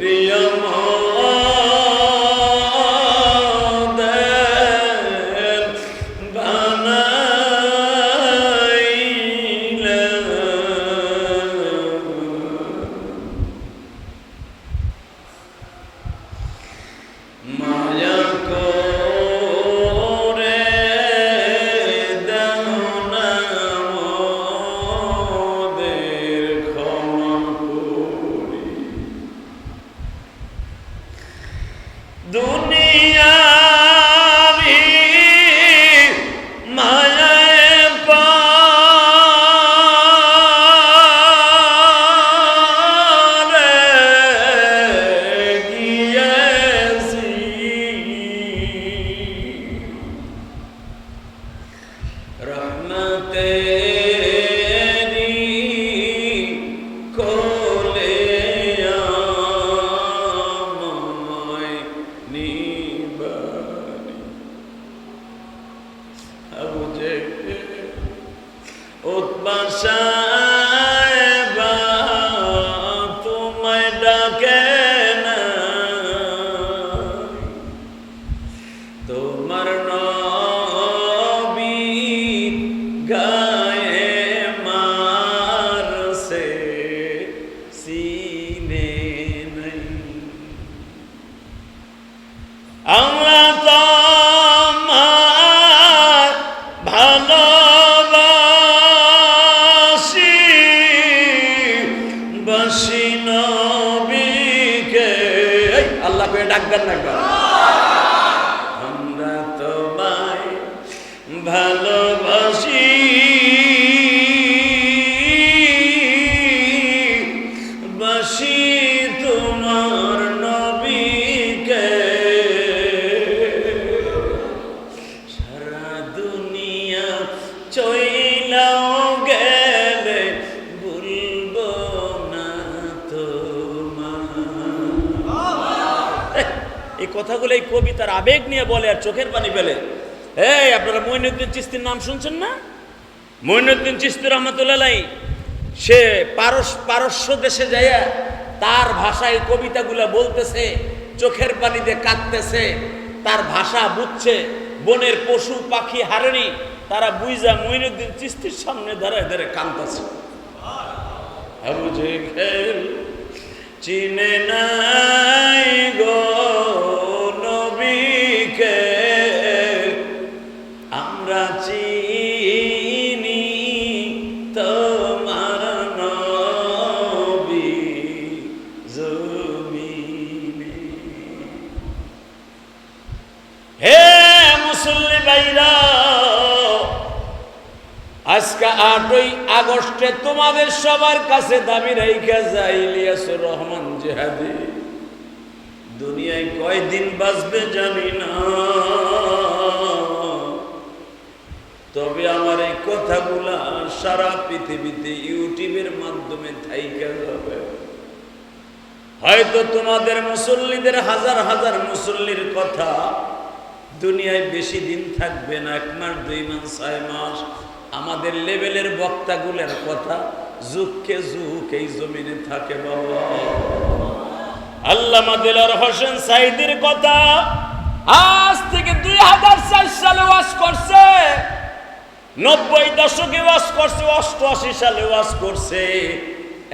রিয়মদের rahmate করে ডাকবেন না একবার। আমরা তোমায় ভালোবাসি। এই কথাগুলো এই কবিতার আবেগ নিয়ে বলে আর চোখের পানি ফেলে। এই, আপনারা মইনুদ্দিন চিস্তির নাম শুনছেন না? মইনুদ্দিন চিস্তি রহমতুল্লাহ সে পারস, পারস্য দেশে যাইয়া তার ভাষায় কবিতাগুলো বলতেছে, চোখের পানিতে কাঁদতেছে, তার ভাষা বুঝছে, বনের পশু, পাখি, হারেনি, তারা বুইজা মইনুদ্দিন চিস্তির সামনে দাঁড়ায় দাঁড়ায় কাঁদতেছে। চিনে নাই জমিনে হে মুসল্লি ভাইরা, আজকে আটই আগস্টে তোমাদের সবার কাছে দাবি ইলিয়াসুর রহমান জেহাদি। দুনিয়ায় কয়দিন বাঁচবে জানি না। তবে আমার এই কথাগুলা সারা পৃথিবীতে ইউটিউবের মাধ্যমে থাইকা যাবে। হয়তো তোমাদের মুসল্লিদের হাজার হাজার মুসল্লির কথা দুনিয়ায় বেশি দিন থাকবে না, এক মাস, দুই মাস, ছয় মাস। আমাদের লেভেলের বক্তাগুলোর কথা যুগকে যুগ এই জমিনে থাকে বাবা। আল্লামা দিলার হোসেন সাইদির কথা আজ থেকে দুই হাজার চার সালে ওয়াজ করছে, নব্বই দশকে ওয়াজ করছে, অষ্টআশি সালে ওয়াজ করছে।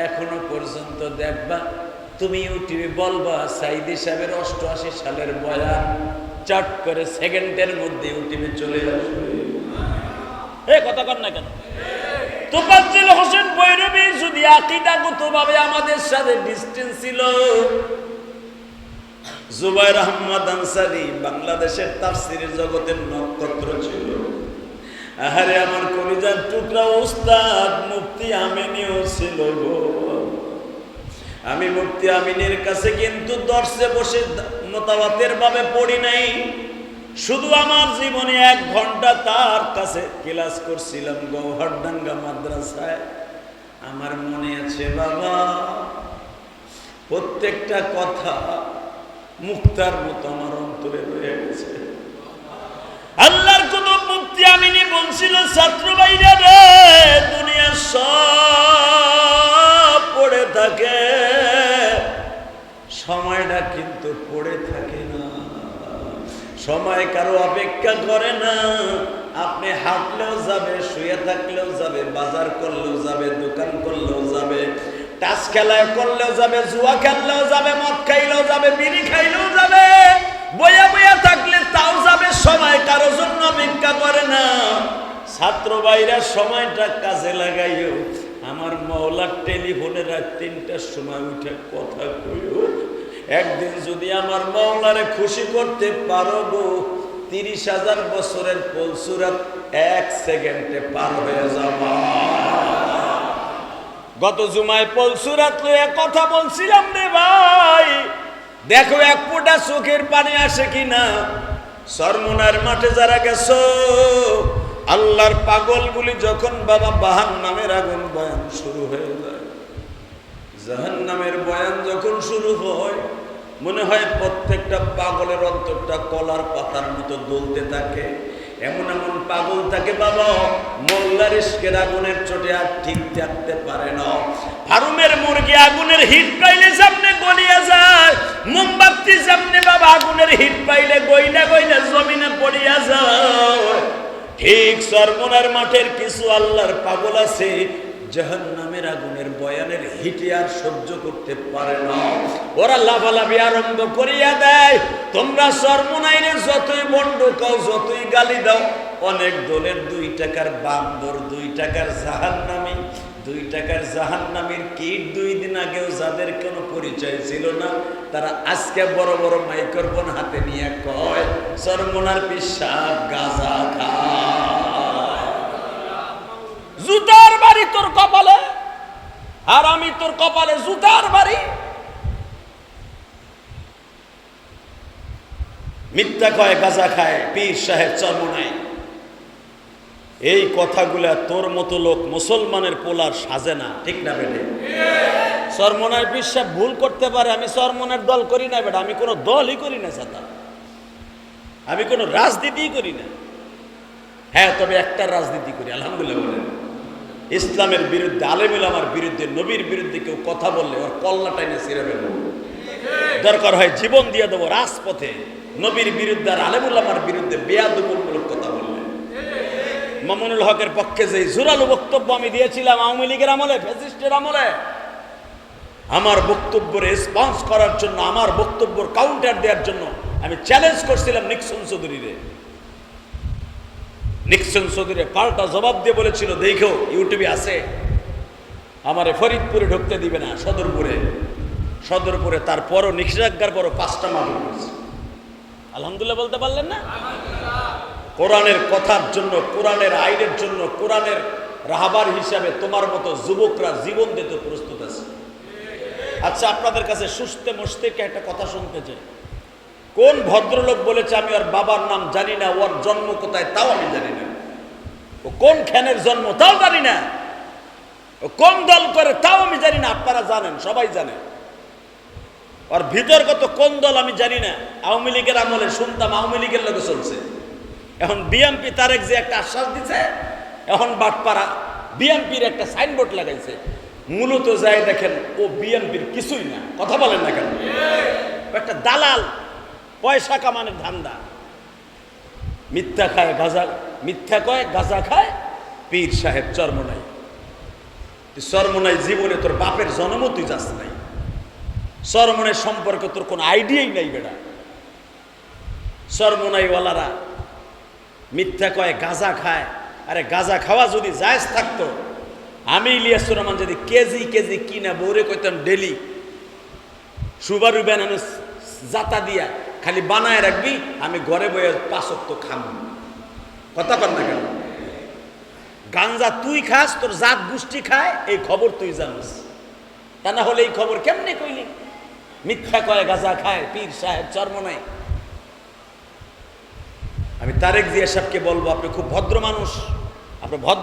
এখনও পর্যন্ত দেখবা তুমি ইউটিউবে বলবা, সাইদি সাহেবের অষ্টআশি সালের বয়ান চট করে সেকেন্ডের মধ্যে ইউটিউবে চলে আসবে। এ কথা কর না কেন? যদি আমাদের সাথে ডিস্টেন্স ছিল, জুবাইর আনসারি বাংলাদেশের জগতের নক্ষত্র ছিল। আহারে আমার কলিজার টুকরা উস্তাদ মুফতি আমিনীও ছিল গো। আমি মুফতি আমিনের কাছে কিন্তু দর্শে বসে মোতাবাতের ভাবে পড়ি নাই। শুধু আমার জীবনে এক ঘণ্টা তার কাছে ক্লাস করছিলাম গৌহারডাঙ্গা মাদ্রাসায়। আমার মনে আছে, বাবা, প্রত্যেকটা কথা মুক্তার মতো আমার অন্তরে রয়ে গেছে। আল্লাহর কোন মুক্তি আমিনি বলছিল, ছাত্র ভাইরা রে দুনিয়া সব পড়ে থাকে সময়টা কিন্তু পড়ে থাকে না। সময় কারও অপেক্ষা করে না। আপনি হাঁটলেও যাবে, শুয়ে থাকলেও যাবে, বাজার করলেও যাবে, দোকান করলেও যাবে টাস খেলায় করলেও যাবে, জুয়া খেললেও যাবে, মদ খাইলেও যাবে, বিড়ি খাইলেও যাবে, বইয়া বইয়া থাকলে তাও যাবে, সময় কারও জন্য অপেক্ষা করে না। ছাত্র ভাইরা, সময়টা কাজে লাগাইও। আমার মহলার টেলিফোনে রাত তিনটার সময় উঠে কথা কইও। একদিন যদি আমার মহলারে খুশি করতে পারো গো, তিরিশ হাজার বছরের পলসুরাত এক সেকেন্ডে পার হয়ে যাবা। গত জুমায় পলসুরাত কথা বলছিলাম রে ভাই। দেখো, এক ফোঁটা চোখের পানি আসে কিনা? সরমুনার মাঠে যারা গেছো, আল্লাহর পাগলগুলি যখন বাবা বাহান নামের আগুন বয়ান শুরু হয়ে যায়। জাহান নামের বয়ান যখন শুরু হয়, মনে হয় প্রত্যেকটা পাগলের অন্তরটা কলার পাতার মতো দলতে থাকে। এমন এমন পাগল থাকে, বাবা মোল্লার ইস্কের আগুনের চোটে আর ঠিক থাকতে পারে না। ফার্মের মুরগি আগুনের হিট পাইলে সামনে গলিয়া যায়। মোমবাতি সামনে বাবা আগুনের হিট পাইলে গইলা গইলা জমিনে পড়িয়া যায়। ঠিক সরমনার মাঠের কিছু আল্লাহর পাগল আছে জাহান্নামের আগুনের বয়ানের হিটে আর সহ্য করতে পারে না। ওরা আরম্ভ করিয়া দেয়। তোমরা যতই বন্ড কাও, যতই গালি দাও, অনেক দলের দুই টাকার বান্দর, দুই টাকার জাহান্নামি, দুই টাকার কিট দুই দিন আগেও যাদের কোনো পরিচয় ছিল না, তারা আজকে বড় বড় মাইক্রোফোন হাতে নিয়ে কয়, সরমনার পিসাব গাজা খায়। জুতার বাড়ি তোর কপালে, আর আমি তোর কপালে জুতার বাড়ি। মিথ্যা কয়, গাজা খায়, পীর সাহেব চর্মনায় এই কথাগুলা তোর মতো লোক মুসলমানের পোলার সাজে না, ঠিক না বেটে? সরমনার বিশ্বাস ভুল করতে পারে, আমি সরমনের দল করি না বেটা, আমি কোনো দলই করি না সাদা আমি কোনো রাজনীতিই করি না। হ্যাঁ তবে একটা রাজনীতি করি, আলহামদুলিল্লাহ বলেন। ইসলামের বিরুদ্ধে আলেমুল আমার বিরুদ্ধে, নবীর বিরুদ্ধে কেউ কথা বললে ওর কল্লা টাইনে ছিঁড়ে ফেলব দরকার হয় জীবন দিয়ে দেবো রাজপথে। নবীর বিরুদ্ধে আর আলেমুল আমার বিরুদ্ধে বেয়াদুমূলক কথা বললে। মামুনুল হকের পক্ষে যে জোরালো বক্তব্য আমি দিয়েছিলাম আওয়ামী লীগের আমলে, ফ্যাসিস্টের আমলে, আমার বক্তব্য রেসপন্স করার জন্য, আমার বক্তব্যর কাউন্টার দেওয়ার জন্য আমি চ্যালেঞ্জ করছিলাম নিক্সন চৌধুরীরে। নিক্সন চৌধুরী পাল্টা জবাব দিয়ে বলেছিল, দেখো, ইউটিউবে আছে। আমারে ফরিদপুরে ঢুকতে দিবে না, সদরপুরে। সদরপুরে তারপরও নিষেধাজ্ঞার পরও পাঁচটা মামলা করেছে। আলহামদুলিল্লাহ বলতে পারলেন না? কোরআনের কথার জন্য, কোরআনের আইনের জন্য, কোরআনের রাহাবার হিসাবে তোমার মতো যুবকরা জীবন দিতে প্রস্তুত আছে। আচ্ছা আপনাদের কাছে সুস্থে মস্তিকে একটা কথা শুনতে চাই। কোন ভদ্রলোক বলেছে, আমি ওর বাবার নাম জানি না, ওর জন্ম কোথায় তাও আমি জানি না। ও কোন খ্যানের জন্ম তাও জানি না। ও কোন দল করে তাও আমি জানি না। আপনারা জানেন, সবাই জানেন ওর ভিতরগত কোন দল আমি জানি না। আওয়ামী লীগের আমলে শুনতাম, আওয়ামী লীগের লোকে চলছে। এখন বিএমপি তারেক যে একটা আশ্বাস দিছে, এখন বাটপাড়া বিএমপির একটা সাইনবোর্ড লাগাইছে। মূলত যাই দেখেন, ও বিএমপির কিছুই না। কথা বলেন না কেন? একটা দালাল পয়সা কামানের ধান্দা। মিথ্যা খায়, গাজা, মিথ্যা কয়, গাজা খায়, পীর সাহেব চর্মনাই তুই চর্মনাই জীবনে তোর বাপের জন্মও তুই যাস নাই। চরমনের সম্পর্কে তোর কোনো আইডিয়াই নাই বেড়া। চরমনাইওয়ালারা মিথ্যা কয়, গাঁজা খায়। আরে গাঁজা খাওয়া যদি জায়জ থাকতো, আমি ইলিয়াস রহমান যদি কেজি কেজি কিনা বৌরে কইতাম ডেলি, সুবারু বেনানো জাতা দিয়া খালি বানায় রাখবি, আমি ঘরে বয়ে পাঁচক তো খাম। কথা কর না কেন? গাঞ্জা তুই খাস, তোর জাত গোষ্ঠী খায়, এই খবর তুই জানিস। তা না হলে এই খবর কেমনে কইলি? মিথ্যা কয়, গাজা খায়, পীর সাহেব, চর্ম নাই। আমি তারেক জিয়া সাহেবকে বলব, আপনি খুব ভদ্র মানুষ, আপনি ভদ্র